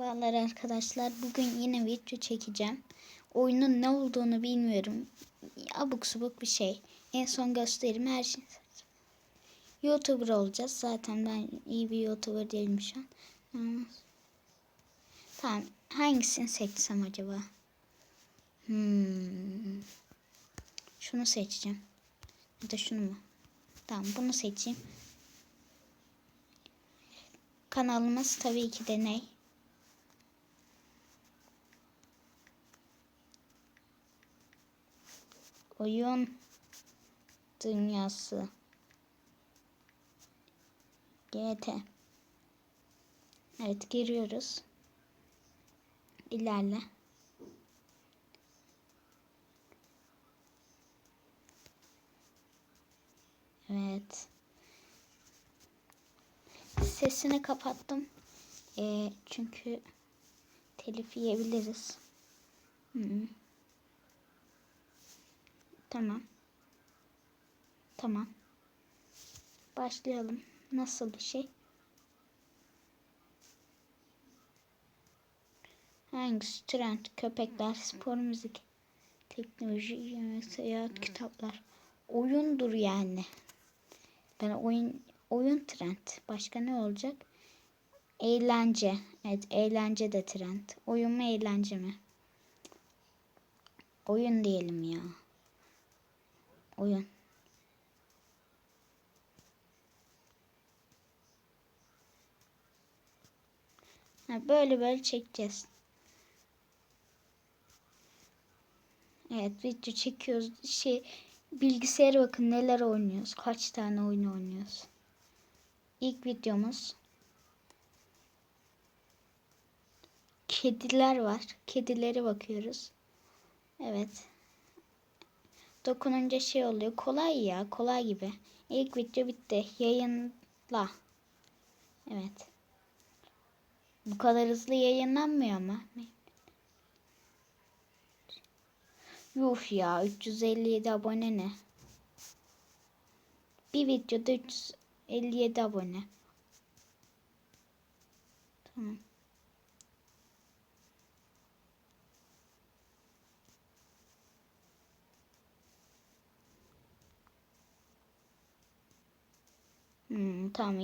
Merhabalar arkadaşlar. Bugün yine video çekeceğim. Oyunun ne olduğunu bilmiyorum. Abuk subuk bir şey. En son göstereyim her şey. YouTuber olacağız. Zaten ben iyi bir YouTuber değilim şu an. Tamam. Hangisini seçsem acaba? Hmm. Şunu seçeceğim. Ya da şunu mu? Tamam bunu seçeyim. Kanalımız tabii ki de Oyun dünyası. GT. Evet giriyoruz. İlerle. Evet. Sesini kapattım. Ee, çünkü telif yiyebiliriz. -hı. Tamam. Tamam. Başlayalım. Nasıl bir şey? Hangisi? Trend, köpekler, spor, müzik, teknoloji, yemek, seyahat, kitaplar. Oyundur yani. Ben oyun oyun trend. Başka ne olacak? Eğlence. Evet, eğlence de trend. Oyun mu, eğlence mi? Oyun diyelim ya. Oyun. Ha, böyle böyle çekeceğiz. Evet video çekiyoruz. Şey bilgisayara bakın neler oynuyoruz. Kaç tane oyun oynuyoruz. İlk videomuz. Kediler var. Kedilere bakıyoruz. Evet. Dokununca şey oluyor. Kolay ya. Kolay gibi. İlk video bitti. Yayınla. Evet. Bu kadar hızlı yayınlanmıyor ama. Yuh ya 357 abone ne? Bir videoda 357 abone. Tamam. Hmm, tamam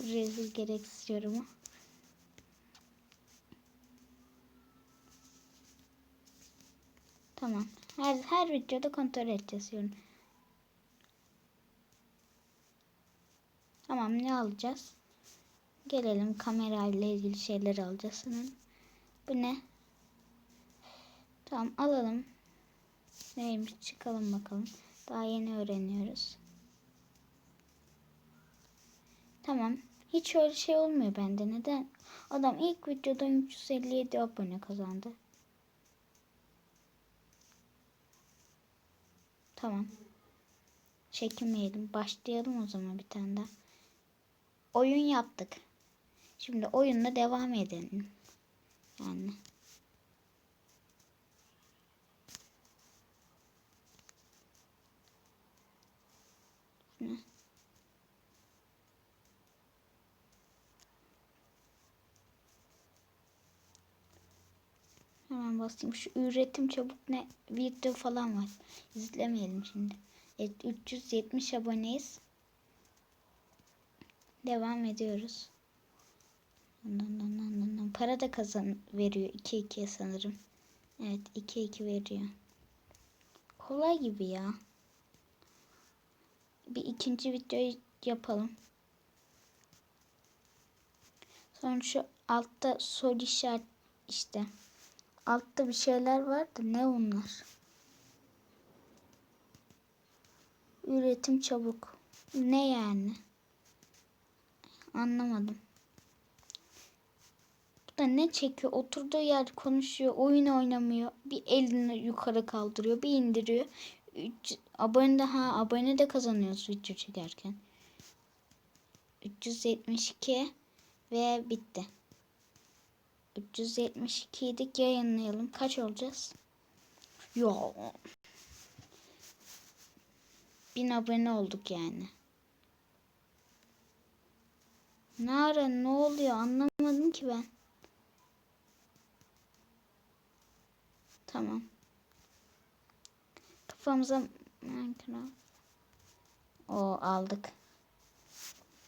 rezil gereksiz yorumu. Tamam. Her, her videoda kontrol edeceğiz yorum. Tamam ne alacağız? Gelelim kamera ile ilgili şeyler alacağız sanırım. Bu ne? Tamam alalım. Neymiş çıkalım bakalım. Daha yeni öğreniyoruz. Tamam. Hiç öyle şey olmuyor bende. Neden? Adam ilk videoda 357 abone kazandı. Tamam. Çekinmeyelim. Başlayalım o zaman bir tane daha. Oyun yaptık. Şimdi oyunla devam edelim. Yani. Ne? Hemen basayım. Şu üretim çabuk ne video falan var. İzlemeyelim şimdi. Evet 370 aboneyiz. Devam ediyoruz. Para da kazan veriyor. 2-2 sanırım. Evet 2-2 veriyor. Kolay gibi ya. Bir ikinci videoyu yapalım. Sonra şu altta soru işaret işte. Altta bir şeyler var da ne onlar? Üretim çabuk. Ne yani? Anlamadım. Bu da ne çekiyor? Oturduğu yer konuşuyor. Oyun oynamıyor. Bir elini yukarı kaldırıyor. Bir indiriyor. Üç, abone de ha abone de kazanıyoruz video çekerken. 372 ve bitti. 372 idik yayınlayalım. Kaç olacağız? Yo. 1000 abone olduk yani. Ne ara ne oluyor anlamadım ki ben. Tamam. Kafamıza Minecraft. O aldık.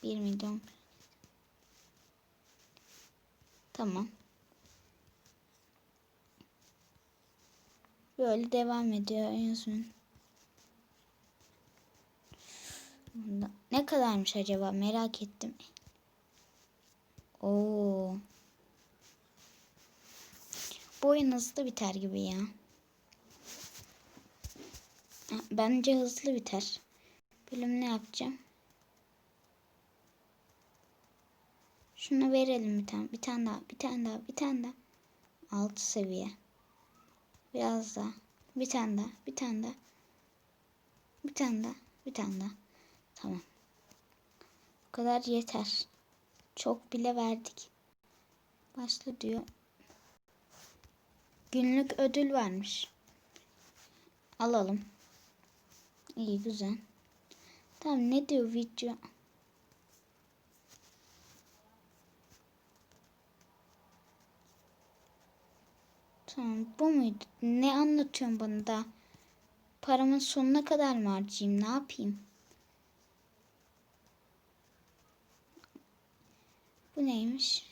1 milyon. Tamam. Böyle devam ediyor en son. Ne kadarmış acaba merak ettim. Oo. Bu oyun hızlı biter gibi ya. Bence hızlı biter. Bölüm ne yapacağım? Şunu verelim bir tane. Bir tane daha. Bir tane daha. Bir tane daha. Altı seviye. Biraz daha. Bir tane daha. Bir tane daha. Bir tane daha. Bir tane daha. Tamam. Bu kadar yeter. Çok bile verdik. Başla diyor. Günlük ödül varmış. Alalım. İyi güzel. Tamam ne diyor video? Tamam bu muydu? Ne anlatıyorsun bana da? Paramın sonuna kadar mı harcayayım? Ne yapayım? Bu neymiş?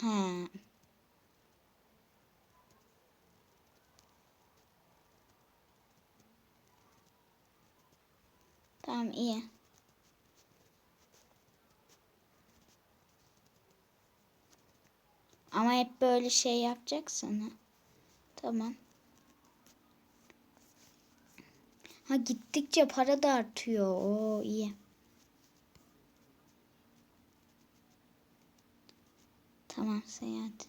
Ha. Tamam iyi. Ama hep böyle şey yapacaksın ha. Tamam. Ha gittikçe para da artıyor. Oo iyi. Tamam seyahat.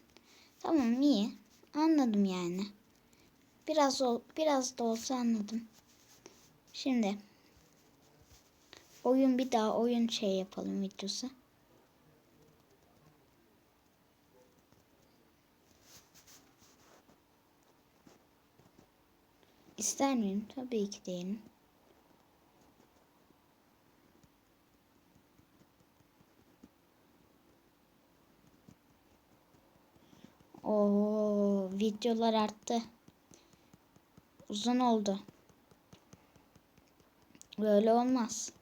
Tamam iyi. Anladım yani. Biraz ol, biraz da olsa anladım. Şimdi oyun bir daha oyun şey yapalım videosu. İster miyim? Tabii ki değilim. Oo, videolar arttı. Uzun oldu. Böyle olmaz.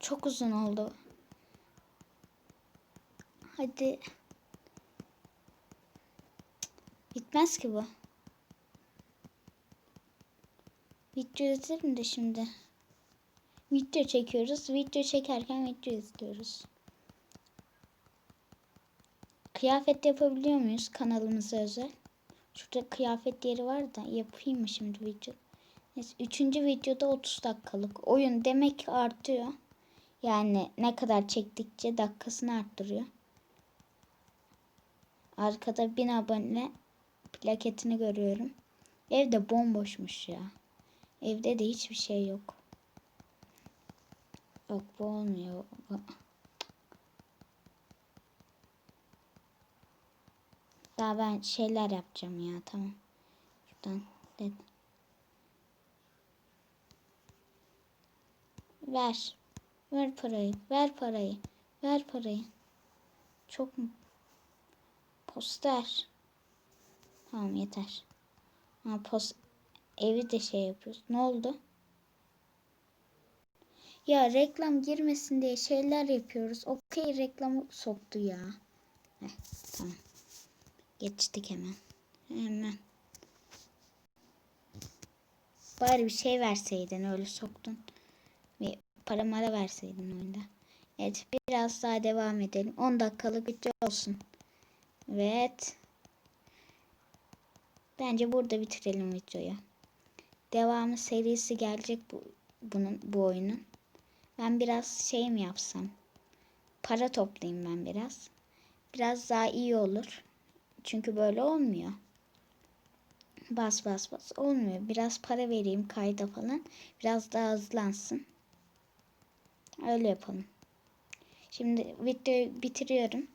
Çok uzun oldu. Hadi. Bitmez ki bu. Video izlerim de şimdi. Video çekiyoruz. Video çekerken video izliyoruz. Kıyafet yapabiliyor muyuz kanalımıza özel? Şurada kıyafet yeri var da yapayım mı şimdi video? Neyse, üçüncü videoda 30 dakikalık oyun demek ki artıyor. Yani ne kadar çektikçe dakikasını arttırıyor. Arkada 1000 abone plaketini görüyorum. Evde bomboşmuş ya. Evde de hiçbir şey yok. Yok bu olmuyor. Daha ben şeyler yapacağım ya tamam. Şuradan dedim. Ver. Ver parayı. Ver parayı. Ver parayı. Çok mu? Poster. Tamam yeter. Ha post evi de şey yapıyoruz. Ne oldu? Ya reklam girmesin diye şeyler yapıyoruz. Okey reklamı soktu ya. Heh, tamam. Geçtik hemen. Hemen. Bari bir şey verseydin öyle soktun. Bir para mara verseydin oyunda. Evet biraz daha devam edelim. 10 dakikalık video olsun. Evet. Bence burada bitirelim videoyu. Devamı serisi gelecek bu bunun bu oyunun. Ben biraz şey mi yapsam? para toplayayım ben biraz. Biraz daha iyi olur. Çünkü böyle olmuyor. Bas bas bas olmuyor. Biraz para vereyim kayda falan. Biraz daha hızlansın. Öyle yapalım. Şimdi videoyu bitiriyorum.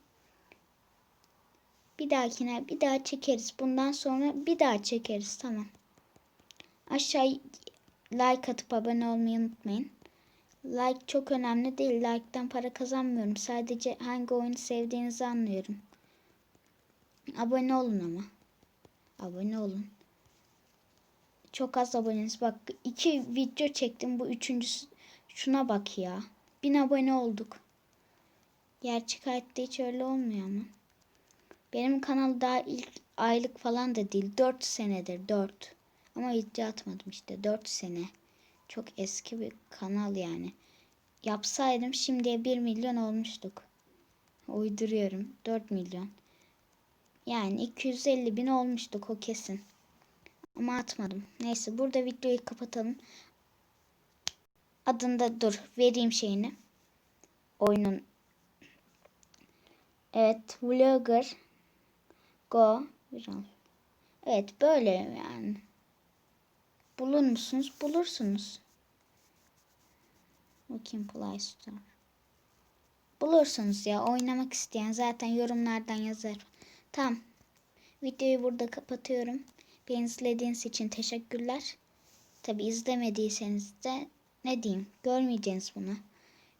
Bir dahakine bir daha çekeriz. Bundan sonra bir daha çekeriz. Tamam. Aşağı like atıp abone olmayı unutmayın. Like çok önemli değil. Like'tan para kazanmıyorum. Sadece hangi oyunu sevdiğinizi anlıyorum. Abone olun ama. Abone olun. Çok az aboneniz. Bak iki video çektim. Bu üçüncüsü. Şuna bak ya. Bin abone olduk. Gerçek hayatta hiç öyle olmuyor ama. Benim kanal daha ilk aylık falan da değil. 4 senedir 4. Ama hiç atmadım işte 4 sene. Çok eski bir kanal yani. Yapsaydım şimdiye 1 milyon olmuştuk. Uyduruyorum. 4 milyon. Yani 250 bin olmuştuk o kesin. Ama atmadım. Neyse burada videoyu kapatalım. Adında dur vereyim şeyini. Oyunun. Evet vlogger. Go. Viral. Evet böyle yani. Bulur musunuz? Bulursunuz. Bakayım Play Store. Bulursunuz ya. Oynamak isteyen zaten yorumlardan yazar. Tamam. Videoyu burada kapatıyorum. Beni izlediğiniz için teşekkürler. Tabi izlemediyseniz de ne diyeyim görmeyeceğiniz bunu.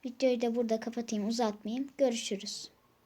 Videoyu da burada kapatayım uzatmayayım. Görüşürüz.